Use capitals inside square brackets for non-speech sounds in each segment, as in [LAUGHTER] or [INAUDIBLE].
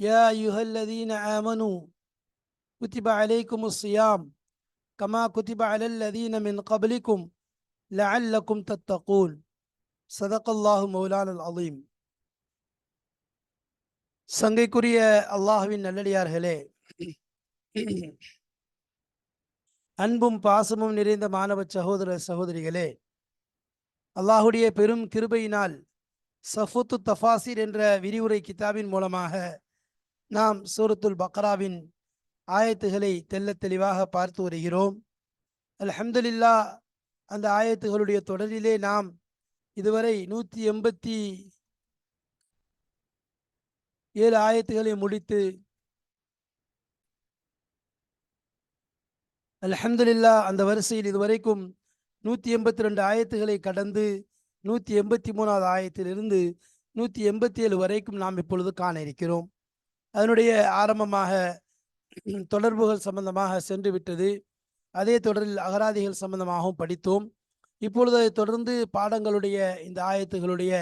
يا أيها الذين آمنوا كتب عليكم الصيام كما كتب على الذين من قبلكم لعلكم تتقون صدق الله مولانا العظيم சங்கைக்குரிய அல்லாஹுவின் நல்லடியார்களே அன்பும் பாசமும் நிறைந்த மாணவ சகோதர சகோதரிகளே அல்லாஹுடைய பெரும் கிருபையினால் சஃபுத்து தஃபாசிர் என்ற விரிவுரை கிதாபின் மூலமாக நாம் சூரத்துல் பக்ராவின் ஆயத்துகளை தெல்ல தெளிவாக பார்த்து வருகிறோம். அல்ஹம்துலில்லா அந்த ஆயத்துகளுடைய தொடரிலே நாம் இதுவரை நூற்றி எண்பத்தி ஏழு ஆயத்துகளை முடித்து அல்ஹம்துலில்லா அந்த வரிசையில் இதுவரைக்கும் நூற்றி எண்பத்தி ரெண்டு ஆயத்துகளை கடந்து நூற்றி எண்பத்தி மூணாவது ஆயத்திலிருந்து நூற்றி எண்பத்தி ஏழு வரைக்கும் நாம் இப்பொழுது காண இருக்கிறோம். அதனுடைய ஆரம்பமாக தொடர்புகள் சம்பந்தமாக சென்று விட்டது அதே தொடரில் அகராதிகள் சம்பந்தமாகவும் படித்தோம். இப்பொழுது அதை தொடர்ந்து பாடங்களுடைய இந்த ஆயத்துகளுடைய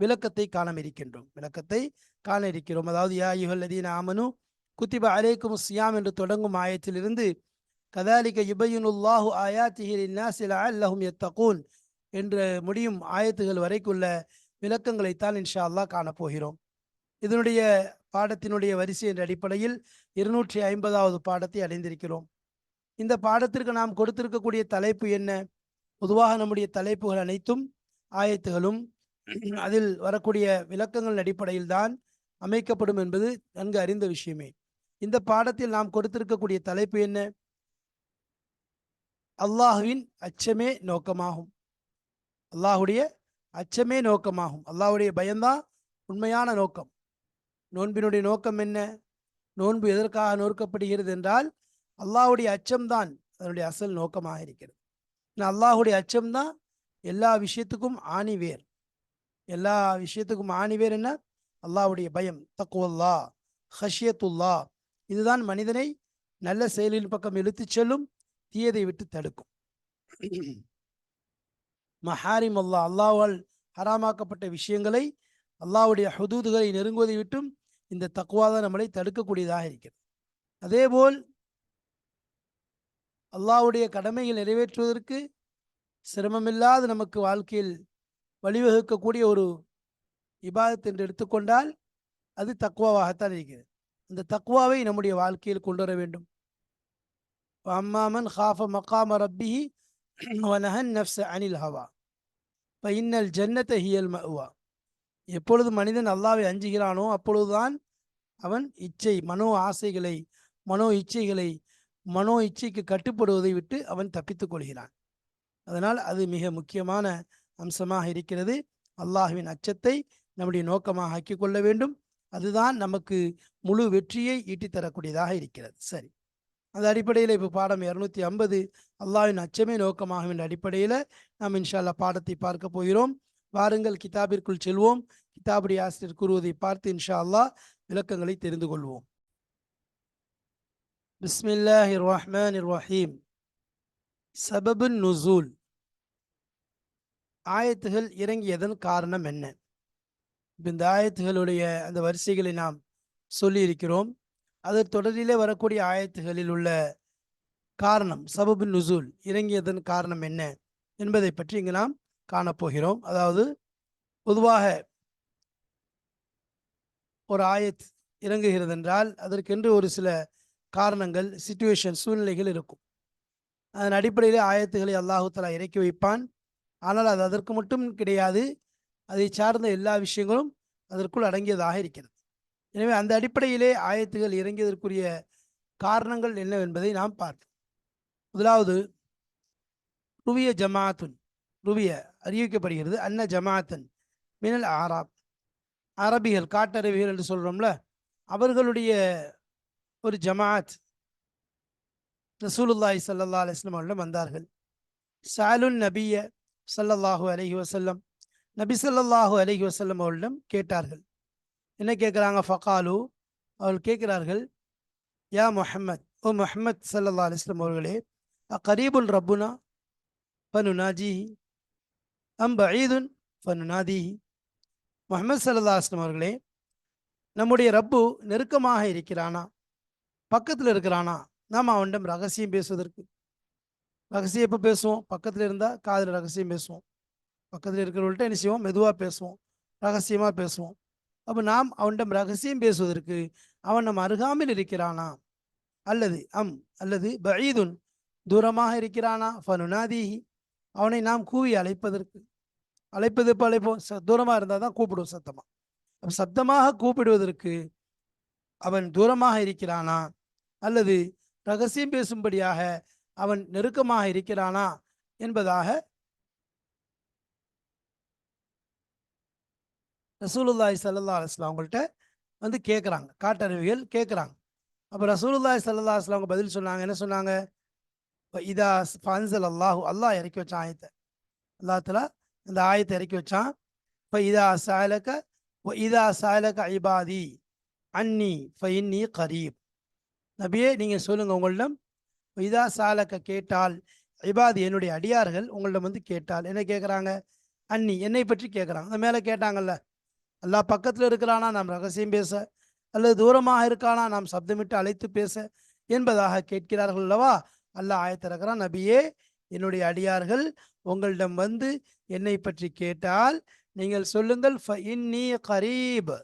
விளக்கத்தை காண இருக்கின்றோம் விளக்கத்தை காண இருக்கிறோம் அதாவது யா யுகல்லதீன் ஆமனு குத்திப அலேக்கும் சியாம் என்று தொடங்கும் ஆயத்திலிருந்து கதாலிக்க யுபையுனுல்லாஹு ஆயாத்திஹில் அல்லஹும் எத்தகூன் என்று முடியும் ஆயத்துகள் வரைக்குள்ள விளக்கங்களைத்தான் இன்ஷா அல்லா காணப்போகிறோம். இதனுடைய பாடத்தினுடைய வரிசை என்ற அடிப்படையில் இருநூற்றி ஐம்பதாவது பாடத்தை அடைந்திருக்கிறோம். இந்த பாடத்திற்கு நாம் கொடுத்திருக்கக்கூடிய தலைப்பு என்ன? பொதுவாக நம்முடைய தலைப்புகள் அனைத்தும் ஆயத்துகளும் அதில் வரக்கூடிய விளக்கங்கள் அடிப்படையில் தான் அமைக்கப்படும் என்பது நன்கு அறிந்த விஷயமே. இந்த பாடத்தில் நாம் கொடுத்திருக்கக்கூடிய தலைப்பு என்ன? அல்லாஹுவின் அச்சமே நோக்கமாகும். அல்லாஹுடைய அச்சமே நோக்கமாகும். அல்லாஹுடைய பயம்தான் உண்மையான நோக்கம். நோன்பினுடைய நோக்கம் என்ன? நோன்பு எதற்காக நோக்கப்படுகிறது என்றால் அல்லாஹுடைய அச்சம்தான் அதனுடைய அசல் நோக்கமாக இருக்கிறது. அல்லாஹுடைய அச்சம்தான் எல்லா விஷயத்துக்கும் ஆணிவேர் எல்லா விஷயத்துக்கும் ஆணிவேர் என்ன? அல்லாஹுடைய பயம். தக்குவல்லா ஹஷியத்துல்லா. இதுதான் மனிதனை நல்ல செயலின் பக்கம் இழுத்துச் செல்லும் தீயதை விட்டு தடுக்கும். மஹாரிம் அல்லா அல்லாஹால் ஹராமாக்கப்பட்ட விஷயங்களை அல்லாவுடைய ஹுதூதுகளை நெருங்குவதை விட்டும் இந்த தக்குவா தான் நம்மளை தடுக்கக்கூடியதாக இருக்கிறது. அதேபோல் அல்லாவுடைய கடமைகள் நிறைவேற்றுவதற்கு சிரமமில்லாத நமக்கு வாழ்க்கையில் வழிவகுக்கக்கூடிய ஒரு இபாதத் என்று எடுத்துக்கொண்டால் அது தக்குவாவாகத்தான் இருக்கிறது. அந்த தக்குவாவை நம்முடைய வாழ்க்கையில் கொண்டு வர வேண்டும். அம்மாமன் ஹாஃப மக்காம ரப்பிஹி வனஹன் நஃப்ஸ் அனில் ஹவா. இன்னல் ஜன்னத்தை ஹியல் மவா எப்பொழுது மனிதன் அல்லாவை அஞ்சுகிறானோ அப்பொழுதுதான் அவன் இச்சை மனோ ஆசைகளை மனோ இச்சைகளை மனோ இச்சைக்கு கட்டுப்படுவதை விட்டு அவன் தப்பித்துக் கொள்கிறான். அதனால் அது மிக முக்கியமான அம்சமாக இருக்கிறது. அல்லாஹுவின் அச்சத்தை நம்முடைய நோக்கமாக ஆக்கி கொள்ள வேண்டும். அதுதான் நமக்கு முழு வெற்றியை ஈட்டித்தரக்கூடியதாக இருக்கிறது. சரி. அந்த அடிப்படையில் இப்போ பாடம் இரநூத்தி ஐம்பது அல்லாவின் அச்சமே நோக்கமாகும் என்ற அடிப்படையில் நாம் இன்ஷால்லா பாடத்தை பார்க்க போகிறோம். வாருங்கள் கிதாபிற்குள் செல்வோம். கிதாபுடைய ஆசிரியர் கூறுவதை பார்த்து இன்ஷா அல்லாஹ் விளக்கங்களை தெரிந்து கொள்வோம். பிஸ்மில்லாஹ் ரஹ்மான் ரஹீம் சபபுன் நுசூல். ஆயத்துகள் இறங்கியதன் காரணம் என்ன? இந்த ஆயத்துகளுடைய அந்த வரிசைகளை நாம் சொல்லி இருக்கிறோம் அது தொடரிலே வரக்கூடிய ஆயத்துகளில் உள்ள காரணம் சபபு நுசூல் இறங்கியதன் காரணம் என்ன என்பதை பற்றி இங்கு நாம் காணப்போகிறோம். அதாவது பொதுவாக ஒரு ஆயத் இறங்குகிறது என்றால் அதற்கென்று ஒரு சில காரணங்கள் சுச்சுவேஷன் சூழ்நிலைகள் இருக்கும். அதன் அடிப்படையில் ஆயத்துகளை அல்லாஹுத்தலா இறக்கி வைப்பான். ஆனால் அது அதற்கு மட்டும் கிடையாது. அதை சார்ந்த எல்லா விஷயங்களும் அதற்குள் அடங்கியதாக இருக்கிறது. எனவே அந்த அடிப்படையிலே ஆயத்துகள் இறங்கியதற்குரிய காரணங்கள் என்னவென்பதை நாம் பார்ப்போம். முதலாவது ருவிய ஜமாத்துன் ருவிய அறிவிக்கப்படுகிறது. அன்ன ஜமாத்தன் மினல் ஆராப். அரபிகள் காட்டரபிகள் என்று சொல்கிறோம்ல அவர்களுடைய ஒரு ஜமாத் ரசூலுல்லாஹி சல்லா அலிஸ்லம் அவர்களிடம் வந்தார்கள். சாலுன் நபிய சல்லல்லாஹூ அலஹி வசல்லம் நபி ஸல்லல்லாஹு அலஹி வசல்லம் அவர்களிடம் கேட்டார்கள். என்ன கேட்குறாங்க? ஃபகாலு அவர்கள் கேட்கிறார்கள் யா முஹம்மத் ஓ முஹம்மத் ஸல்லல்லாஹு அலிஸ்லம் அவர்களே அ கரீபுல் ரப்புனா ஃபனுனாஜிஹி அம் பஈதுன் ஃபனுனாதிஹி முஹம்மது ஸல்லல்லாஹு அவர்களே நம்முடைய ரப்பு நெருக்கமாக இருக்கிறானா? பக்கத்தில் இருக்கிறானா? நாம் அவனிடம் ரகசியம் பேசுவதற்கு. ரகசியம் எப்போ பேசுவோம்? பக்கத்தில் இருந்தால் காதில் ரகசியம் பேசுவோம். பக்கத்தில் இருக்கிறவங்கள்ட்ட என்ன செய்வோம்? மெதுவாக பேசுவோம். ரகசியமாக பேசுவோம். அப்போ நாம் அவனிடம் ரகசியம் பேசுவதற்கு அவன் நம் அருகாமையில் இருக்கிறானா? அல்லது அம் அல்லது பஈதுன் தூரமாக இருக்கிறானா? ஃபனுனாதிஹி. அவனை நாம் கூவி அழைப்பதற்கு அழைப்பது இப்போ அழைப்போம் ச தூரமாக இருந்தால் தான் கூப்பிடுவோம் சத்தமாக அப்போ சத்தமாக கூப்பிடுவதற்கு அவன் தூரமாக இருக்கிறானா? அல்லது ரகசியம் பேசும்படியாக அவன் நெருக்கமாக இருக்கிறானா? என்பதாக ரசூலுல்லாஹி சல்லா அலுவலாம் அவங்கள்ட்ட வந்து கேட்குறாங்க காட்டறிவிகள் கேட்குறாங்க அப்போ ரசூலுல்லாஹி சல்லா அலுவலாம் அவங்க பதில் சொன்னாங்க. என்ன சொன்னாங்க? இதா ஃபன்சல் அல்லாஹு அல்லாஹ் இறக்கி வச்சான் ஆயத்தை அல்லாத்துல இந்த ஆயத்தை இறக்கி வச்சான் இப்போ இதா சாலக இதா சாயலக்க ஐபாதி அன்னி ஃபைன்னி கரீப் நபியே நீங்கள் சொல்லுங்கள் உங்களிடம். இதா சாலக்க கேட்டால் இபாதி என்னுடைய அடியார்கள் உங்களிடம் வந்து கேட்டால் என்ன கேட்குறாங்க? அன்னி என்னை பற்றி கேட்குறாங்க. அந்த மேலே கேட்டாங்கல்ல. எல்லா பக்கத்தில் இருக்கிறானா? நாம் ரகசியம் பேச. அல்லது தூரமாக இருக்கானா? நாம் சப்தமிட்டு அழைத்து பேச. என்பதாக கேட்கிறார்கள் அல்லவா? அல்லாஹ் ஆயத்திறக்கிறான் நபியே என்னுடைய அடியார்கள் உங்களிடம் வந்து என்னை பற்றி கேட்டால் நீங்கள் சொல்லுங்கள் ஃப இன்னி கரீப்.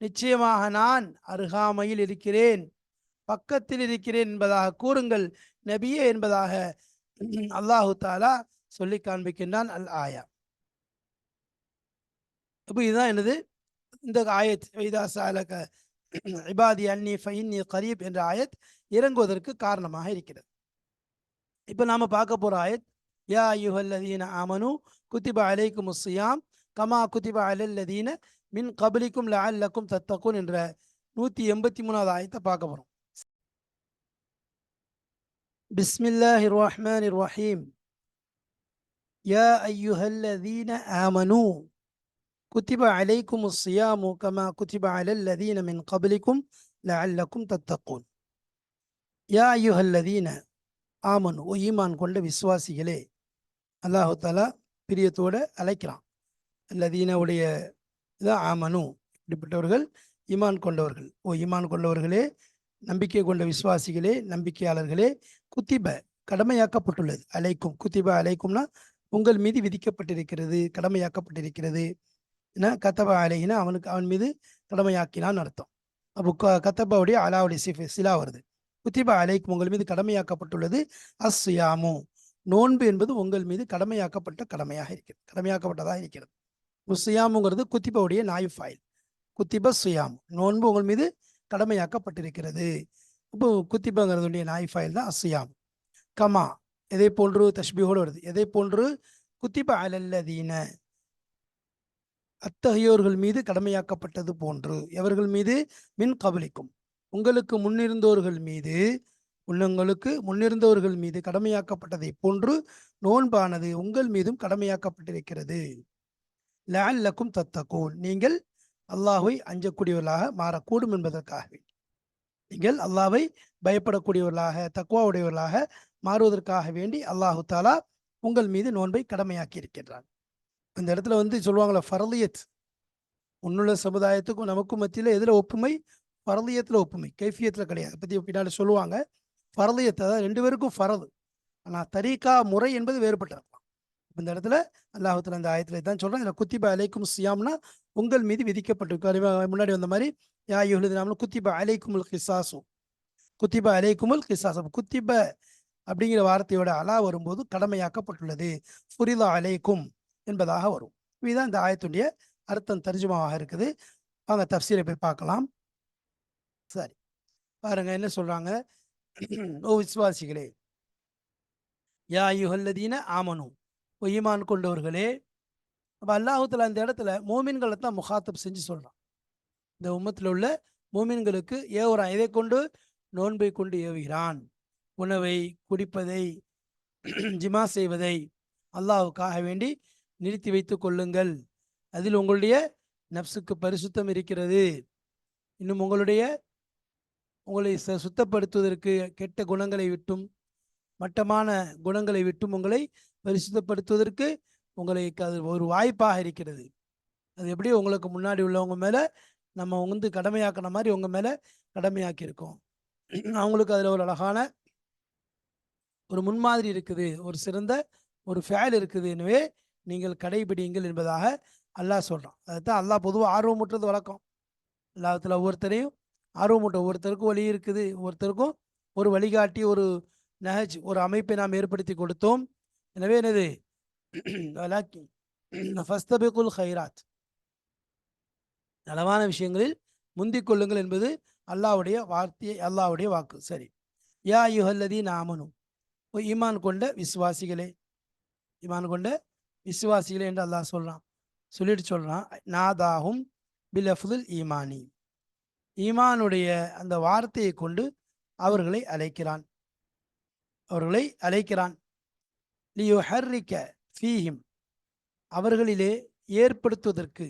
நிச்சயமாக நான் அருகாமையில் இருக்கிறேன் பக்கத்தில் இருக்கிறேன் என்பதாக கூறுங்கள். நபியே என்பதாக அல்லாஹு தாலா சொல்லி காண்பிக்கின்றான் அல் ஆயா. இப்போ இதுதான் என்னது? இந்த ஆயத். வைதாசாலக இபாதி அன்னி ஃபைன்னி கரீப் என்ற ஆயத் இறங்குவதற்கு காரணமாக இருக்கிறது இப்போ நாம் பார்க்க போகிற ஆயத் யா யுஹல்லதீன ஆமனு குத்திப அலைக்கும் முஸ்ஸியாம் கமா குத்திப அலல்லதீன மின் கபலிக்கும் லஅல்லக்கும் தத்தக்கும் என்ற நூற்றி எண்பத்தி மூணாவது ஆயத்தை பார்க்க போகிறோம் பிஸ்மில்லாஹி ரஹ்மான் ரஹீம் யா ஐயுஹல்லதீன ஆமனு குத்திப அலைக்கும் சியாமு கமா குத்திப அலல்லதீன மின் கபலிக்கும் ல அல்லக்கும் தத்தக்கூன் யா யுஹல்லதீன ஆமன் ஓ ஈமான் கொண்ட விசுவாசிகளே அல்லாஹு தாலா பிரியத்தோடு அழைக்கிறான். அல்லதீனவுடைய இதான் ஆமனு இப்படிப்பட்டவர்கள் இமான் கொண்டவர்கள். ஓ இமான் கொண்டவர்களே நம்பிக்கை கொண்ட விசுவாசிகளே நம்பிக்கையாளர்களே குத்திப கடமையாக்கப்பட்டுள்ளது. அழைக்கும் குத்திப அழைக்கும்னா உங்கள் மீது விதிக்கப்பட்டிருக்கிறது கடமையாக்கப்பட்டிருக்கிறது. என்ன கத்தப அலைகினா அவனுக்கு அவன் மீது கடமையாக்கினான்னு அர்த்தம். அப்போ க கத்தபாவுடைய அலாவுடைய சிஃபி சிலா வருது. குத்திபா அலைக்கும் உங்கள் மீது கடமையாக்கப்பட்டுள்ளது அஸ்யாமு நோன்பு என்பது உங்கள் மீது கடமையாக்கப்பட்ட கடமையாக இருக்கிறது கடமையாக்கப்பட்டதாக இருக்கிறது. சுயாமுங்கிறது குத்திபவுடைய நாய் ஃபைல். குத்திப சுயாம் நோன்பு உங்கள் மீது கடமையாக்கப்பட்டிருக்கிறது. இப்போ குத்திபங்கிறதுடைய நாய் ஃபைல் தான் அசுயாம் கமா. எதை போன்று தஷ்பியோடு வருது. எதை போன்று குத்திப அலல்லதீன. அத்தகையோர்கள் மீது கடமையாக்கப்பட்டது போன்று எவர்கள் மீது? மின் கபலிக்கும் உங்களுக்கு முன்னிருந்தோர்கள் மீது உள்ளங்களுக்கு முன்னிருந்தவர்கள் மீது கடமையாக்கப்பட்டதை போன்று நோன்பானது உங்கள் மீதும் கடமையாக்கப்பட்டிருக்கிறது. லேல்லக்கும் தத்தகூன். நீங்கள் அல்லாஹை அஞ்சக்கூடியவர்களாக மாறக்கூடும் என்பதற்காக நீங்கள் அல்லாவை பயப்படக்கூடியவர்களாக தக்குவாவுடையவர்களாக மாறுவதற்காக வேண்டி அல்லாஹு தாலா உங்கள் மீது நோன்பை கடமையாக்கி இருக்கின்றான் இந்த இடத்துல வந்து சொல்லுவாங்களே ஃபரலியத். உன்னுள்ள சமுதாயத்துக்கும் நமக்கும் மத்தியில் எதில் ஒப்புமை? ஃபரலியத்தில் ஒப்புமை. கைஃபியத்தில் கிடையாது. பற்றி பின்னாடி சொல்லுவாங்க. ஃபரலியத் அதாவது ரெண்டு பேருக்கும் ஃபரது ஆனால் தரீக்கா முறை என்பது வேறுபட்டிருக்கலாம் இந்த இடத்துல அல்லாஹத்தில் அந்த ஆயத்தில் தான் சொல்கிறேன் இதில் குத்திபா அலைக்கும் சியாம்னா உங்கள் மீது விதிக்கப்பட்டிருக்கு. முன்னாடி வந்த மாதிரி யா யுஹ்லது நாமளும் குத்திபா அலைக்குமுல் கிசாசு குத்திபா அலைக்குமுல் கிசாசு குத்திப அப்படிங்கிற வார்த்தையோட அலா வரும்போது கடமையாக்கப்பட்டுள்ளது. ஃபுரிதா அலைக்கும். என்பதாக வரும். இதுதான் இந்த ஆயத்துடைய அர்த்தம் தர்ஜுமாவாக இருக்குது. வாங்க தப்சீரை போய் பார்க்கலாம். சரி. பாருங்க என்ன சொல்றாங்க? ஓ விசுவாசிகளே. யா யுஹல்லதீன ஆமனு. ஈமான் கொண்டவர்களே. அப்போ அல்லாஹுத்துல அந்த இடத்துல மோமின்களை தான் முகாத்தப் செஞ்சு சொல்கிறான் இந்த உம்மத்தில் உள்ள மோமின்களுக்கு ஏவுறான். இதை கொண்டு? நோன்பை கொண்டு ஏவுகிறான். உணவை குடிப்பதை ஜிமா செய்வதை அல்லாவுக்காக வேண்டி நிறுத்தி வைத்து கொள்ளுங்கள். அதில் உங்களுடைய நப்சுக்கு பரிசுத்தம் இருக்கிறது. இன்னும் உங்களுடைய உங்களை ச- சுத்தப்படுத்துவதற்கு கெட்ட குணங்களை விட்டும் மட்டமான குணங்களை விட்டும் உங்களை பரிசுத்தப்படுத்துவதற்கு உங்களுக்கு அது ஒரு வாய்ப்பாக இருக்கிறது. அது எப்படி உங்களுக்கு முன்னாடி உள்ளவங்க மேலே நம்ம வந்து கடமையாக்கின மாதிரி உங்கள் மேலே கடமையாக்கியிருக்கோம் அவங்களுக்கு அதில் ஒரு அழகான ஒரு முன்மாதிரி இருக்குது. ஒரு சிறந்த ஒரு ஃபேல் இருக்குது. எனவே நீங்கள் கடைபிடிங்கள் என்பதாக அல்லாஹ் சொல்கிறான் அதுதான் அல்லாஹ் பொதுவாக ஆர்வமுற்றது வழக்கம். அல்லாஹத்தில் ஒவ்வொருத்தரையும் ஆர்வமூட்ட ஒவ்வொருத்தருக்கும் வழி இருக்குது. ஒவ்வொருத்தருக்கும் ஒரு வழிகாட்டி ஒரு நஹஜ் ஒரு அமைப்பை நாம் ஏற்படுத்தி கொடுத்தோம். எனவே என்னது? ஃபஸ்தபிகுல் ஹைராத் நலவான விஷயங்களில் முந்திக் கொள்ளுங்கள் என்பது அல்லாவுடைய வார்த்தையை அல்லாவுடைய வாக்கு. சரி. யா யுஹல்லதி நாமனும் ஈமான் கொண்ட விசுவாசிகளே. ஈமான் கொண்ட விசுவாசிகளே என்று அல்லாஹ் சொல்றான். சொல்லிட்டு சொல்றான் நாதாகும் பிலஃபுல் ஈமானி. ஈமானுடைய அந்த வார்த்தையை கொண்டு அவர்களை அழைக்கிறான். அவர்களை அழைக்கிறான். லியோ ஹர்ரிக்க ஃபீஹிம். அவர்களிலே ஏற்படுத்துவதற்கு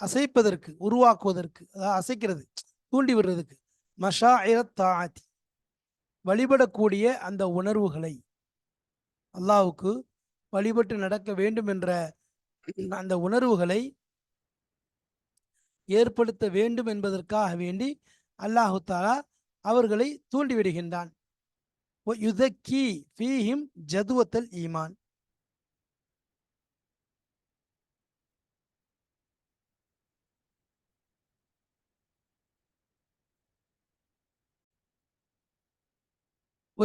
அசைப்பதற்கு உருவாக்குவதற்கு அதாவது அசைக்கிறது தூண்டி விடுறதுக்கு மஷா தாத்தி வழிபடக்கூடிய அந்த உணர்வுகளை அல்லாவுக்கு வழிபட்டு நடக்க வேண்டும் என்ற அந்த உணர்வுகளை ஏற்படுத்த வேண்டும் என்பதற்காக வேண்டி அல்லாஹு தாலா அவர்களை தூண்டிவிடுகின்றான். யுதக்கி ஃபீஹிம் ஜதுவத்தல் ஈமான்.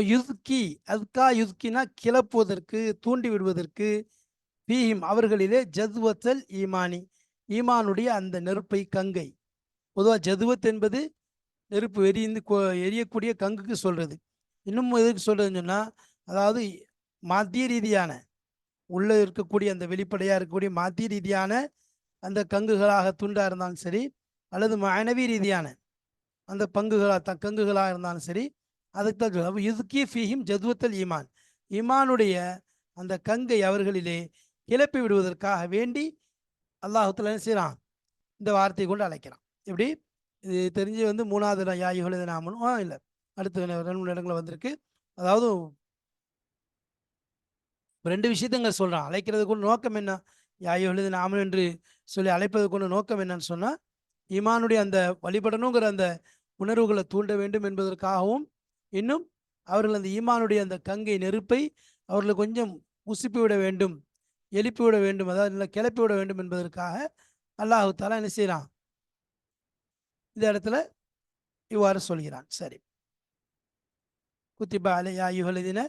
யுத்கி அதுக்கா யுத்கினா கிளப்புவதற்கு தூண்டி விடுவதற்கு பீஹிம் அவர்களிலே ஜதுவத்தல் ஈமானி. ஈமானுடைய அந்த நெருப்பை கங்கை. பொதுவாக ஜதுவத் என்பது நெருப்பு எரிந்து எரியக்கூடிய கங்குக்கு சொல்கிறது இன்னும் எதுக்கு சொல்கிறதுன்னு சொன்னால் அதாவது மாத்திய ரீதியான உள்ளே இருக்கக்கூடிய அந்த வெளிப்படையாக இருக்கக்கூடிய மாத்திய ரீதியான அந்த கங்குகளாக துண்டாக இருந்தாலும் சரி அல்லது மனைவி ரீதியான அந்த பங்குகளாக த கங்குகளாக இருந்தாலும் சரி அதுக்கு தான் சொல்ல இதுக்கி ஃபீஹிம் ஜதுவத்தல் ஈமான். ஈமானுடைய அந்த கங்கை அவர்களிலே கிளப்பி விடுவதற்காக வேண்டி அல்லாஹுத்துல செய்கிறான் இந்த வார்த்தையை கொண்டு அழைக்கிறான். எப்படி? இது தெரிஞ்சு வந்து மூணாவது யாயுகள் நாமனும் ஆ இல்லை. அடுத்த ரெண்டு மூணு இடங்களில் வந்திருக்கு. அதாவது ரெண்டு விஷயத்தங்க சொல்கிறான் அழைக்கிறதுக்கு நோக்கம் என்ன? யாயுகள் நாமன் என்று சொல்லி அழைப்பதற்குண்டு நோக்கம் என்னன்னு சொன்னால் ஈமானுடைய அந்த வழிபடணுங்கிற அந்த உணர்வுகளை தூண்ட வேண்டும் என்பதற்காகவும் இன்னும் அவர்கள் அந்த ஈமானுடைய அந்த கங்கை நெருப்பை அவர்களை கொஞ்சம் உசுப்பி விட வேண்டும் எழுப்பி விட வேண்டும் அதாவது இல்லை கிளப்பி விட வேண்டும் என்பதற்காக அல்லாஹு தாலா என்ன செய்கிறான் இந்த இடத்துல இவ்வாறு சொல்கிறான். சரி. குத்திபா அலையா யுகலதின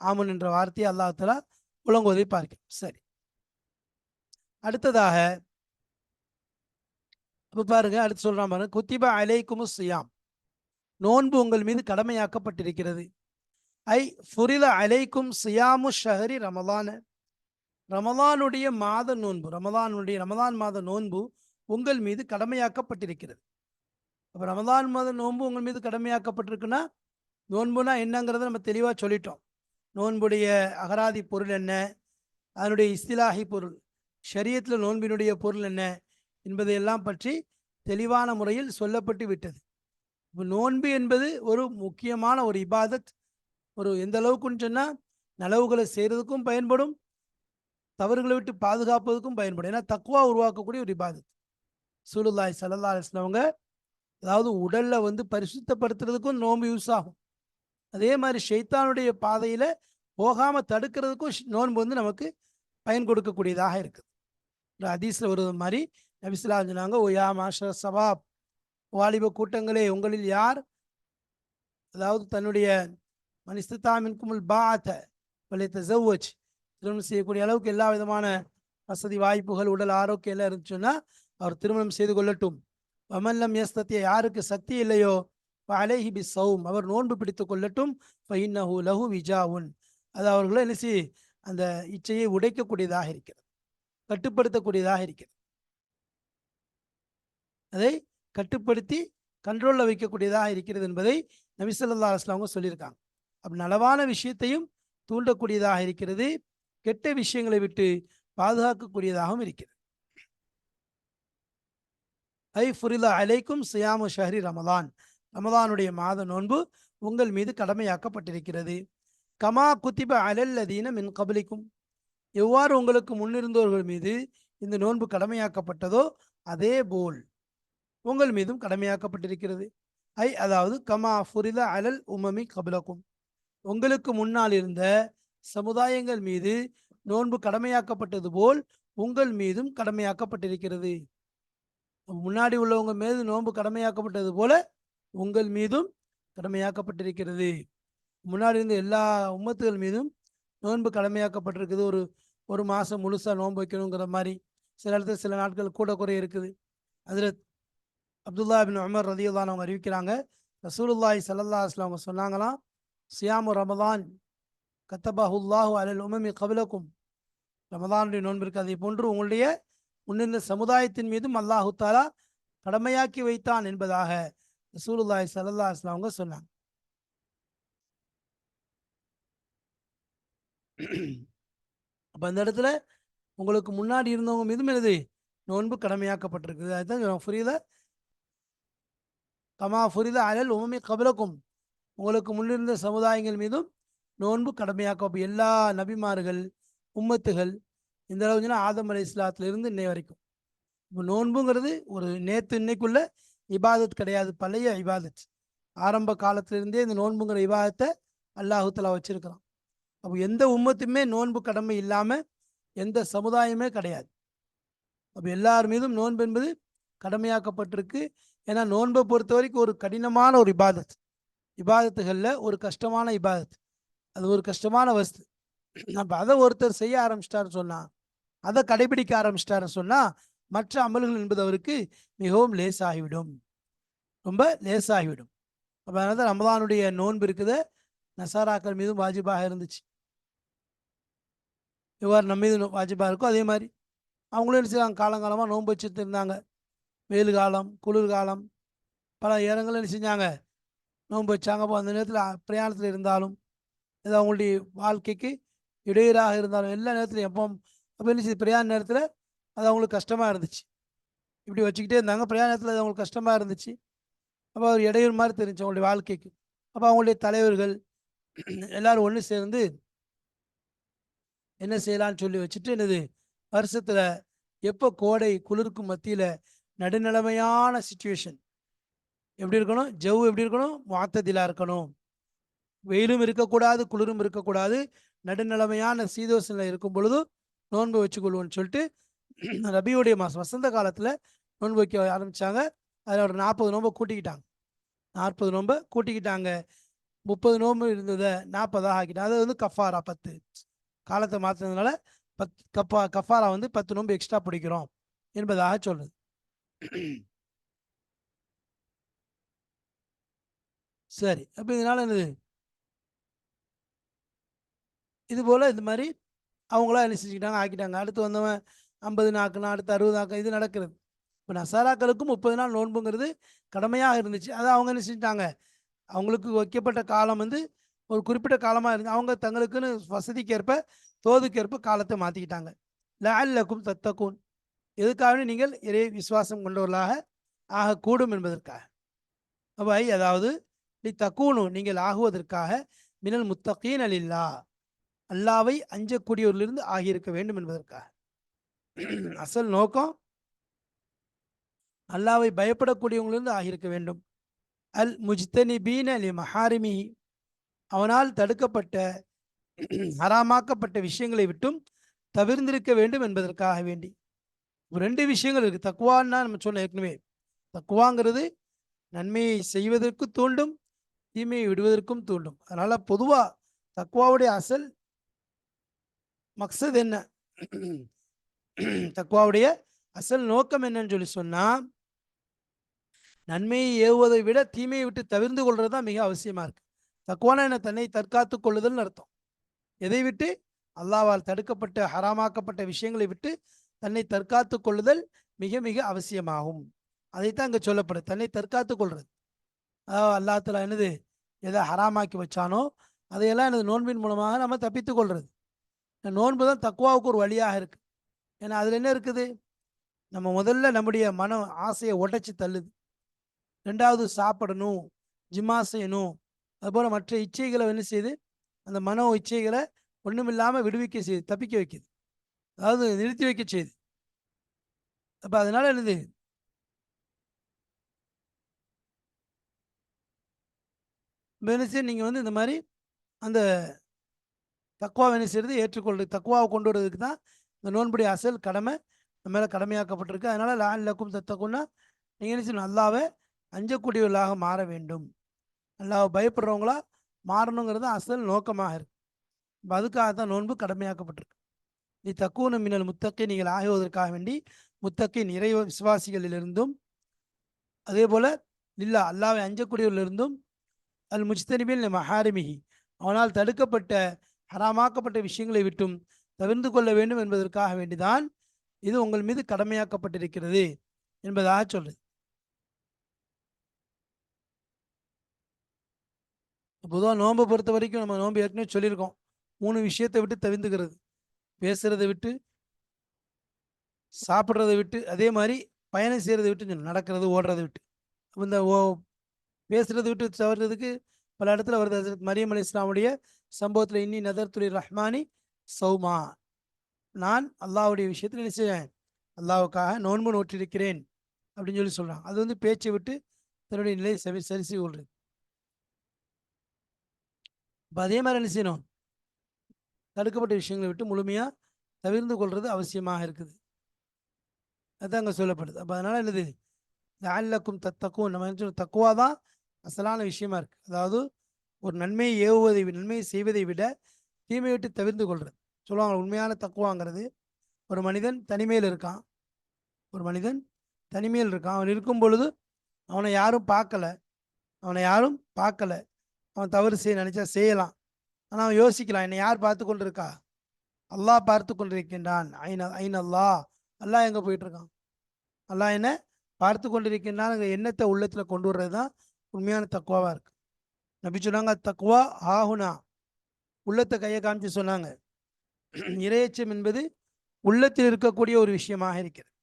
ஆமன் என்ற வார்த்தையை அல்லாஹ் தாலா புலங்குவதை பார்க்கிறோம். சரி. அடுத்ததாக இப்போ பாருங்க அடுத்து சொல்கிறான் பாருங்க குத்திபா அலைக்குமு சியாம். நோன்பு உங்கள் மீது கடமையாக்கப்பட்டிருக்கிறது. ஐ ஃபுரில அலைக்கும் சியாமு ஷஹரி ரமலான. ரமலானுடைய மாத நோன்பு ரமலானுடைய ரமலான் மாத நோன்பு உங்கள் மீது கடமையாக்கப்பட்டிருக்கிறது. அப்போ ரமலான் மாத நோன்பு உங்கள் மீது கடமையாக்கப்பட்டிருக்குன்னா நோன்புனா என்னங்கிறத நம்ம தெளிவாக சொல்லிட்டோம். நோன்புடைய அகராதி பொருள் என்ன? அதனுடைய இஸ்திலாகி பொருள். ஷரியத்தில் நோன்பினுடைய பொருள் என்ன? என்பதையெல்லாம் பற்றி தெளிவான முறையில் சொல்லப்பட்டு விட்டது. இப்போ நோன்பு என்பது ஒரு முக்கியமான ஒரு இபாதத். ஒரு எந்த அளவுக்குன்னு சொன்னால் நலவுகளை செய்கிறதுக்கும் பயன்படும் தவறுகளை விட்டு பாதுகாப்பதற்கும் பயன்படும். ஏன்னா தக்குவா உருவாக்கக்கூடிய ஒரு இபாதத். சூலுல்லாய் சல்லா அலிஸ்லவங்க அதாவது உடலில் வந்து பரிசுத்தப்படுத்துறதுக்கும் நோன்பு யூஸ் ஆகும். அதே மாதிரி ஷைத்தானுடைய பாதையில் போகாமல் தடுக்கிறதுக்கும் ஷ்- நோன்பு வந்து நமக்கு பயன் கொடுக்கக்கூடியதாக இருக்குது. ஒரு அதீஸில் வருவது மாதிரி நபிசுலா சொன்னாங்க ஓ யா மாஷர் சவாப். வாலிப கூட்டங்களே உங்களில் யார்? அதாவது தன்னுடைய மனிஸ்தாமின் குமுல் பாத்த வலித்த ஜவ்வச் திருமணம் செய்யக்கூடிய அளவுக்கு எல்லா விதமான வசதி வாய்ப்புகள் உடல் ஆரோக்கியம் எல்லாம் இருந்துச்சுன்னா அவர் திருமணம் செய்து கொள்ளட்டும். வமல்லம் எஸ்தத்திய யாருக்கு சக்தி இல்லையோ அலைஹி பி சௌம் அவர் நோன்பு பிடித்து கொள்ளட்டும். ஃபைன்னஹு லஹு விஜாவுன் அது அவர்களை என்ன அந்த இச்சையை உடைக்கக்கூடியதாக இருக்கிறது கட்டுப்படுத்தக்கூடியதாக இருக்கிறது. அதை கட்டுப்படுத்தி கண்ட்ரோலில் வைக்கக்கூடியதாக இருக்கிறது என்பதை நபிசல்லா அலுவலாமங்க அவங்க சொல்லியிருக்காங்க. அப்படி நலவான விஷயத்தையும் தூண்டக்கூடியதாக இருக்கிறது கெட்ட விஷயங்களை விட்டு பாதுகாக்கக்கூடியதாகவும் இருக்கிறது. ஐ ஃபுரிலா அலைக்கும் சியாமு ஷஹரி ரமதான் ரமதானுடைய மாத நோன்பு உங்கள் மீது கடமையாக்கப்பட்டிருக்கிறது. கமா குத்திப அலல்லதீன மின் கபலிக்கும். எவ்வாறு உங்களுக்கு முன்னிருந்தோர்கள் மீது இந்த நோன்பு கடமையாக்கப்பட்டதோ அதே போல் உங்கள் மீதும் கடமையாக்கப்பட்டிருக்கிறது. ஐ அதாவது கமா ஃபுரில அலல் உமமி கபிலக்கும் உங்களுக்கு முன்னால் இருந்த சமுதாயங்கள் மீது நோன்பு கடமையாக்கப்பட்டது போல் உங்கள் மீதும் கடமையாக்கப்பட்டிருக்கிறது. முன்னாடி உள்ளவங்க மீது நோன்பு கடமையாக்கப்பட்டது போல உங்கள் மீதும் கடமையாக்கப்பட்டிருக்கிறது. முன்னாடி இருந்த எல்லா உம்மத்துகள் மீதும் நோன்பு கடமையாக்கப்பட்டிருக்குது. ஒரு ஒரு மாதம் முழுசாக நோன்பு வைக்கணுங்கிற மாதிரி. சில இடத்துல சில நாட்கள் கூட குறை இருக்குது. அதில் அப்துல்லா பின் உமர் ரதியுல்லான் அவங்க அறிவிக்கிறாங்க ரசூலுல்லாஹி சல்லா அலைஹி அவங்க சொன்னாங்களாம் சியாமு ரமதான் கத்தபாஹுல்லாஹு அலல் உமமி கபிலக்கும் ரமதானுடைய நோன்பிற்கு அதை போன்று உங்களுடைய முன்னிருந்த சமுதாயத்தின் மீதும் அல்லாஹு தாலா கடமையாக்கி வைத்தான் என்பதாக ரசூலுல்லாஹி சல்லா அஸ்லாம் அவங்க சொன்னாங்க. அப்போ அந்த இடத்துல உங்களுக்கு முன்னாடி இருந்தவங்க மீதும் எனது நோன்பு கடமையாக்கப்பட்டிருக்குது. அதுதான் புரியல. கமா ஃபுரித அலல் உமமி கபிலக்கும். உங்களுக்கு முன்னிருந்த சமுதாயங்கள் மீதும் நோன்பு கடமையாக்க எல்லா நபிமார்கள் உம்மத்துகள் இந்த அளவுனா ஆதம் அலி இஸ்லாத்திலிருந்து இன்னை வரைக்கும். இப்போ நோன்புங்கிறது ஒரு நேற்று இன்னைக்குள்ள இபாதத் கிடையாது பழைய இபாதத். ஆரம்ப காலத்திலிருந்தே இந்த நோன்புங்கிற இபாதத்தை அல்லாஹுத்தலா வச்சிருக்கிறான். அப்போ எந்த உம்மத்துமே நோன்பு கடமை இல்லாமல் எந்த சமுதாயமே கிடையாது. அப்போ எல்லார் மீதும் நோன்பு என்பது கடமையாக்கப்பட்டிருக்கு. ஏன்னா நோன்பை பொறுத்த வரைக்கும் ஒரு கடினமான ஒரு இபாதத். இபாதத்துகளில் ஒரு கஷ்டமான இபாதத். அது ஒரு கஷ்டமான வஸ்து. அப்போ அதை ஒருத்தர் செய்ய ஆரம்பிச்சிட்டாருன்னு சொன்னால் அதை கடைபிடிக்க ஆரம்பிச்சிட்டாருன்னு சொன்னால் மற்ற அமல்கள் என்பது அவருக்கு மிகவும் லேசாகிவிடும். ரொம்ப லேசாகிவிடும். அப்போ அதனால தான் ரமதானுடைய நோன்பு இருக்குது. நசாராக்கள் மீதும் வாஜிபாக இருந்துச்சு. எவ்வாறு நம்ம மீது நோ- வாஜிபாக இருக்கோ அதே மாதிரி. அவங்களும் என்ன செய்வாங்க காலங்காலமாக நோன்பு வச்சுட்டு இருந்தாங்க. வெயில் காலம் குளிர்காலம் பல இடங்கள் செஞ்சாங்க? நோன்பு வச்சாங்க. அப்போ அந்த நேரத்தில் பிரயாணத்தில் இருந்தாலும் இது அவங்களுடைய வாழ்க்கைக்கு இடையூறாக இருந்தாலும் எல்லா நேரத்துலையும் எப்போ அப்போ என்ன பிரயாண நேரத்தில் அது அவங்களுக்கு கஷ்டமாக இருந்துச்சு. இப்படி வச்சுக்கிட்டே இருந்தாங்க. பிரயாண நேரத்தில் அது அவங்களுக்கு கஷ்டமாக இருந்துச்சு. அப்போ ஒரு இடையூறு மாதிரி தெரிஞ்சு அவங்களுடைய வாழ்க்கைக்கு. அப்போ அவங்களுடைய தலைவர்கள் எல்லாரும் ஒன்று சேர்ந்து என்ன செய்யலாம்னு சொல்லி வச்சுட்டு என்னது வருஷத்தில் எப்போ கோடை குளிர்க்கும் மத்தியில் நடுநிலைமையான சுச்சுவேஷன் எப்படி இருக்கணும்? ஜவ் எப்படி இருக்கணும்? மாத்ததிலாக இருக்கணும். வெயிலும் இருக்கக்கூடாது குளிரும் இருக்கக்கூடாது. நடுநிலைமையான சீதோசனில் இருக்கும் பொழுது நோன்பு வச்சுக்கொள்வோன்னு சொல்லிட்டு [CLEARS THROAT] ரபியுடைய மாதம் வசந்த காலத்தில் நோன்பு வைக்க ஆரம்பித்தாங்க அதில் ஒரு நாற்பது நோன்பை கூட்டிக்கிட்டாங்க. நாற்பது நோன்பை கூட்டிக்கிட்டாங்க. முப்பது நோன்பு இருந்ததை நாற்பதாக ஆக்கிட்டாங்க. அது வந்து கஃபாரா பத்து. காலத்தை மாற்றினதுனால பத் கஃபா கஃபாரா வந்து பத்து நோன்பு எக்ஸ்ட்ரா பிடிக்கிறோம் என்பதாக சொல்லுது. [CLEARS THROAT] சரி அப்போ இதனால என்னது? இது போல் இந்த மாதிரி அவங்களாம் என்ன செஞ்சுக்கிட்டாங்க? ஆக்கிட்டாங்க. அடுத்து வந்தவன் ஐம்பது நாக்குனா அடுத்து அறுபது நாக்கு இது நடக்கிறது. இப்போ நசாராக்களுக்கும் முப்பது நாள் நோன்புங்கிறது கடமையாக இருந்துச்சு. அதை அவங்க என்ன செஞ்சிட்டாங்க? அவங்களுக்கு வைக்கப்பட்ட காலம் வந்து ஒரு குறிப்பிட்ட காலமாக இருந்து அவங்க தங்களுக்குன்னு வசதிக்கேற்ப தோதுக்கேற்ப காலத்தை மாற்றிக்கிட்டாங்க லஅல்லக்கும் தத்தக்கும் எதுக்காக நீங்கள் இறை விசுவாசம் கொண்டவர்களாக ஆகக்கூடும் என்பதற்காக. அவை அதாவது நீ தக்கூனு நீங்கள் ஆகுவதற்காக மினல் முத்தகீன் அலில்லா அல்லாவை அஞ்சக்கூடியவர்களிருந்து ஆகியிருக்க வேண்டும் என்பதற்காக. அசல் நோக்கம் அல்லாவை பயப்படக்கூடியவங்களிலிருந்து ஆகியிருக்க வேண்டும். அல் முஜ்தனிபீன் அலி மஹாரிமி அவனால் தடுக்கப்பட்ட ஹராமாக்கப்பட்ட விஷயங்களை விட்டும் தவிர்ந்திருக்க வேண்டும் என்பதற்காக வேண்டி. ரெண்டு விஷயங்கள் இருக்குது தக்குவான்னா நம்ம சொன்ன ஏற்கனவே. தக்குவாங்கிறது நன்மையை செய்வதற்கு தூண்டும் தீமையை விடுவதற்கும் தூண்டும். அதனால் பொதுவாக தக்குவாவுடைய அசல் மக்சத் என்ன? தக்குவாவுடைய அசல் நோக்கம் என்னன்னு சொல்லி சொன்னால் நன்மையை ஏவுவதை விட தீமையை விட்டு தவிர்ந்து கொள்வது தான் மிக அவசியமாக இருக்குது தக்குவானா என்ன? தன்னை தற்காத்து கொள்ளுதல்னு அர்த்தம். எதை விட்டு? அல்லாவால் தடுக்கப்பட்ட ஹராமாக்கப்பட்ட விஷயங்களை விட்டு தன்னை தற்காத்து கொள்ளுதல் மிக மிக அவசியமாகும். அதைத்தான் அங்கே சொல்லப்படுது. தன்னை தற்காத்து கொள்வது அதாவது அல்லாத்துல என்னது? எதை ஹராமாக்கி வச்சானோ அதையெல்லாம் எனது நோன்பின் மூலமாக நம்ம தப்பித்து கொள்வது நோன்பு தான் தக்குவாவுக்கு ஒரு வழியாக இருக்குது ஏன்னா அதில் என்ன இருக்குது? நம்ம முதல்ல நம்முடைய மன ஆசையை உடைச்சி தள்ளுது. ரெண்டாவது சாப்பிடணும் ஜிம்மா செய்யணும். அதுபோல் மற்ற இச்சைகளை என்ன செய்யுது அந்த மன இச்சைகளை ஒன்றுமில்லாமல் விடுவிக்க செய்யுது தப்பிக்க வைக்குது. அதாவது நிறுத்தி வைக்க செய்து. அப்போ அதனால என்னது? வெனிசே நீங்கள் வந்து இந்த மாதிரி அந்த தக்குவா வெனிசெடுத்து ஏற்றுக்கொள் தக்குவாவை கொண்டு வரதுக்கு தான் இந்த நோன்புடைய அசல் கடமை நம்ம மேலே கடமையாக்கப்பட்டிருக்கு. அதனால லால்லக்கும் தத்தக்குன்னா நீங்கள் என்ன செய்யணும்? அல்லாவை அஞ்சக்கூடியவர்களாக மாற வேண்டும். நல்லா பயப்படுறவங்களா மாறணுங்கிறது அசல் நோக்கமாக இருக்கு. அதுக்காக தான் நோன்பு கடமையாக்கப்பட்டிருக்கு. நீ தக்குவன மின்னல் முத்தக்கை நீங்கள் ஆகுவதற்காக வேண்டி முத்தக்கின் இறை விசுவாசிகளிலிருந்தும் அதே போல் இல்லா அல்லாவை அஞ்சக்கூடியவர்களிருந்தும் அல் முஜ்தனிபில் மஹாரிமிகி அவனால் தடுக்கப்பட்ட ஹராமாக்கப்பட்ட விஷயங்களை விட்டும் தவிர்ந்து கொள்ள வேண்டும் என்பதற்காக வேண்டிதான் இது உங்கள் மீது கடமையாக்கப்பட்டிருக்கிறது என்பதாக சொல்றது. பொதுவாக நோன்பை பொறுத்த வரைக்கும் நம்ம நோன்பு ஏற்கனவே சொல்லியிருக்கோம். மூணு விஷயத்தை விட்டு தவிந்துக்கிறது பேசுறதை விட்டு சாப்பிட்றதை விட்டு அதே மாதிரி பயணம் செய்கிறதை விட்டு நடக்கிறது ஓடுறதை விட்டு. இந்த ஓ பேசுறதை விட்டு தவறுறதுக்கு பல இடத்துல வருது. ஹசரத் மரியம் அலி இஸ்லாமுடைய சம்பவத்தில் இன்னி நதர்துலி ரஹ்மானி சௌமா. நான் அல்லாவுடைய விஷயத்தில் என்ன செய்வேன்? அல்லாஹ்வுக்காக நோன்பு நோற்றிருக்கிறேன். அப்படின்னு சொல்லி சொல்கிறான் அது வந்து பேச்சை விட்டு தன்னுடைய நிலையை சரி சரி செய்து கொள்றது. அதே மாதிரி என்ன செய்யணும்? தடுக்கப்பட்ட விஷயங்களை விட்டு முழுமையாக தவிர்ந்து கொள்வது அவசியமாக இருக்குது. அதுதான் அங்கே சொல்லப்படுது. அப்போ அதனால் என்னது? லால்லக்கும் தத்தக்கும் நம்ம என்ன தக்குவா தான் அசலான விஷயமா இருக்குது அதாவது ஒரு நன்மையை ஏவுவதை நன்மையை செய்வதை விட தீமையை விட்டு தவிர்ந்து கொள்வது சொல்லுவாங்க உண்மையான தக்குவாங்கிறது ஒரு மனிதன் தனிமையில் இருக்கான். ஒரு மனிதன் தனிமையில் இருக்கான். அவன் இருக்கும் பொழுது அவனை யாரும் பார்க்கல. அவனை யாரும் பார்க்கல. அவன் தவறு செய்ய நினச்சா செய்யலாம். ஆனால் அவன் யோசிக்கலாம் என்னை யார் பார்த்து கொண்டிருக்கா அல்லாஹ் பார்த்து கொண்டிருக்கின்றான் ஐன் ஐன் அல்லாஹ் அல்லாஹ் எங்கே போயிட்டு இருக்கான் அல்லாஹ் என்ன பார்த்து கொண்டிருக்கின்றான் எண்ணத்தை உள்ளத்தில் கொண்டு வர்றது தான் உண்மையான தக்குவாவாக இருக்கு. நபி சொன்னாங்க தக்குவா ஆகுனா உள்ளத்தை கையை காமிச்சு சொன்னாங்க. இரையச்சம் என்பது உள்ளத்தில் இருக்கக்கூடிய ஒரு விஷயமாக இருக்கிறது.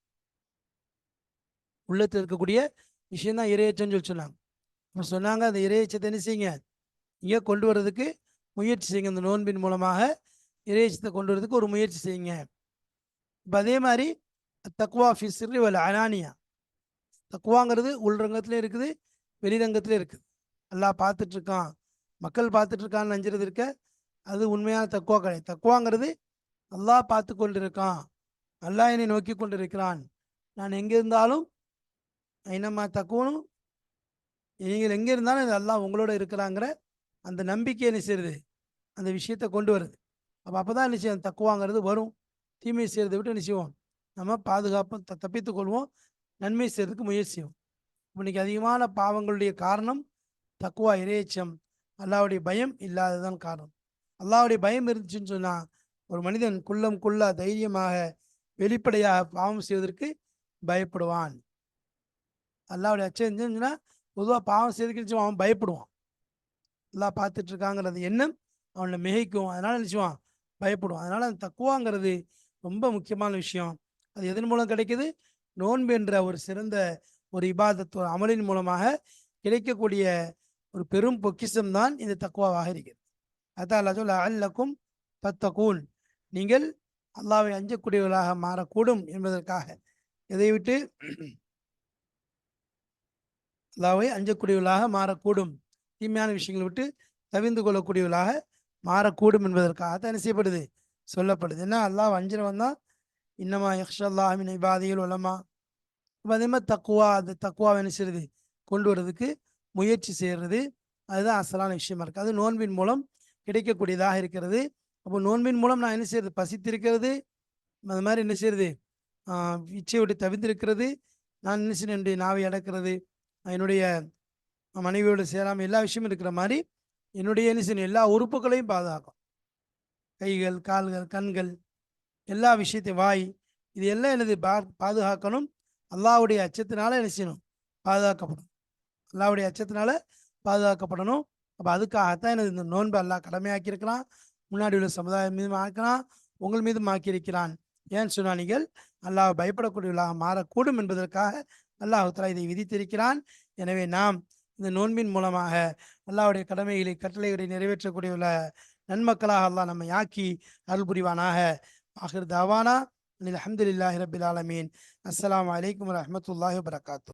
உள்ளத்தில் இருக்கக்கூடிய விஷயம்தான் இரையச்சம்னு சொல்லி சொன்னாங்க. சொன்னாங்க அந்த இரையச்சத்தை என்ன செய்யுங்க? இங்கே கொண்டு வர்றதுக்கு முயற்சி செய்யுங்க. இந்த நோன்பின் மூலமாக இறைச்சத்தை கொண்டு வரதுக்கு ஒரு முயற்சி செய்யுங்க. இப்போ அதே மாதிரி தக்குவா ஃபிஸ்ரி சிறு வல் அனானியா. தக்குவாங்கிறது உள்ரங்கத்துலேயும் இருக்குது வெளிரங்கத்துலேயும் இருக்குது. எல்லாம் பார்த்துட்ருக்கான். மக்கள் பார்த்துட்ருக்கான்னு நஞ்சுறது இருக்க அது உண்மையான தக்குவா கிடையாது. தக்குவாங்கிறது அல்லாஹ் பார்த்து கொண்டிருக்கான். அல்லாஹ் என்னை நோக்கி கொண்டிருக்கிறான். நான் எங்கே இருந்தாலும் என்னம்மா தக்குவனும் நீங்கள் எங்கே இருந்தாலும் இது உங்களோட இருக்கிறாங்கிற அந்த நம்பிக்கையை என்ன செய்யுது? அந்த விஷயத்தை கொண்டு வருது. அப்போ அப்போ தான் நிச்சயம் தக்குவாங்கிறது வரும். தீமை செய்கிறத விட்டு நிச்சயம் நம்ம பாதுகாப்பு த தப்பித்து கொள்வோம். நன்மை செய்கிறதுக்கு முயற்சி செய்வோம். இன்னைக்கு அதிகமான பாவங்களுடைய காரணம் தக்குவா இறையச்சம் அல்லாவுடைய பயம் இல்லாததான் காரணம். அல்லாவுடைய பயம் இருந்துச்சுன்னு சொன்னால் ஒரு மனிதன் குள்ளம் குள்ளா தைரியமாக வெளிப்படையாக பாவம் செய்வதற்கு பயப்படுவான். அல்லாவுடைய அச்சம் இருந்துச்சுன்னா பொதுவாக பாவம் செய்யறதுக்கு அவன் பயப்படுவான். எல்லாம் பார்த்துட்டு இருக்காங்கிறது எண்ணம் அவனை மிகைக்கும். அதனால நிச்சயம் பயப்படுவான். அதனால அந்த தக்குவாங்கிறது ரொம்ப முக்கியமான விஷயம். அது எதன் மூலம் கிடைக்குது? நோன்பு என்ற ஒரு சிறந்த ஒரு இபாதத் ஒரு அமலின் மூலமாக கிடைக்கக்கூடிய ஒரு பெரும் பொக்கிஷம் தான் இந்த தக்குவாவாக இருக்கிறது. அதான் அல்லா சொல்ல அல்லக்கும் தத்தகூன். நீங்கள் அல்லாவை அஞ்சக்கூடியவர்களாக மாறக்கூடும் என்பதற்காக. இதை விட்டு அல்லாவை அஞ்சக்கூடியவர்களாக மாறக்கூடும். தீமையான விஷயங்களை விட்டு தவிர்ந்து கொள்ளக்கூடியவர்களாக மாறக்கூடும் என்பதற்காக தான் என்ன செய்யப்படுது? சொல்லப்படுது. என்ன அல்லாஹ் வஞ்சிரவன் தான். இன்னமா யக்ஷல்லாஹின் இபாதிகள் உலமா அப்ப அதே மாதிரி தக்குவா அந்த தக்குவாவை என்ன செய்யறது? கொண்டு வர்றதுக்கு முயற்சி செய்கிறது அதுதான் அசலான விஷயமா இருக்கு. அது நோன்பின் மூலம் கிடைக்கக்கூடியதாக இருக்கிறது. அப்போ நோன்பின் மூலம் நான் என்ன செய்யறது? பசித்திருக்கிறது. அது மாதிரி என்ன செய்யறது? இச்சையை விட்டு தவிர்த்திருக்கிறது. நான் என்ன செய்யணும் என்னுடைய நாவை அடக்கிறது. என்னுடைய மனைவியோடு சேராமல் எல்லா விஷயமும் இருக்கிற மாதிரி என்னுடைய என்ன எல்லா உறுப்புகளையும் பாதுகாக்கும். கைகள் கால்கள் கண்கள் எல்லா விஷயத்தையும் வாய் இது எல்லாம் எனது பா பாதுகாக்கணும். அல்லாஹ்வுடைய அச்சத்தினால என்ன செய்யணும்? பாதுகாக்கப்படும் அல்லாவுடைய அச்சத்தினால பாதுகாக்கப்படணும். அப்போ அதுக்காகத்தான் எனது இந்த நோன்பை அல்லா கடமையாக்கியிருக்கிறான். முன்னாடி உள்ள சமுதாயம் மீதும் ஆக்கிறான் உங்கள் மீதும் ஆக்கியிருக்கிறான் ஏன் சொன்னால் நீங்கள் அல்லாஹ் பயப்படக்கூடியவர்களாக மாறக்கூடும் என்பதற்காக அல்லாஹ் இதை விதித்திருக்கிறான். எனவே நாம் இந்த நோன்பின் மூலமாக அல்லாவுடைய கடமைகளை கட்டளைகளை நிறைவேற்றக்கூடிய நன்மக்களாக அல்லாஹ் நம்மை ஆக்கி அருள் புரிவானாக. ஆஹிர் தாவானா அலமதுல்லாஹி ரபில் ஆலமீன். அஸ்லாம் வலைக்கம் வரஹ்மத்துல்லாஹி வரகாத்து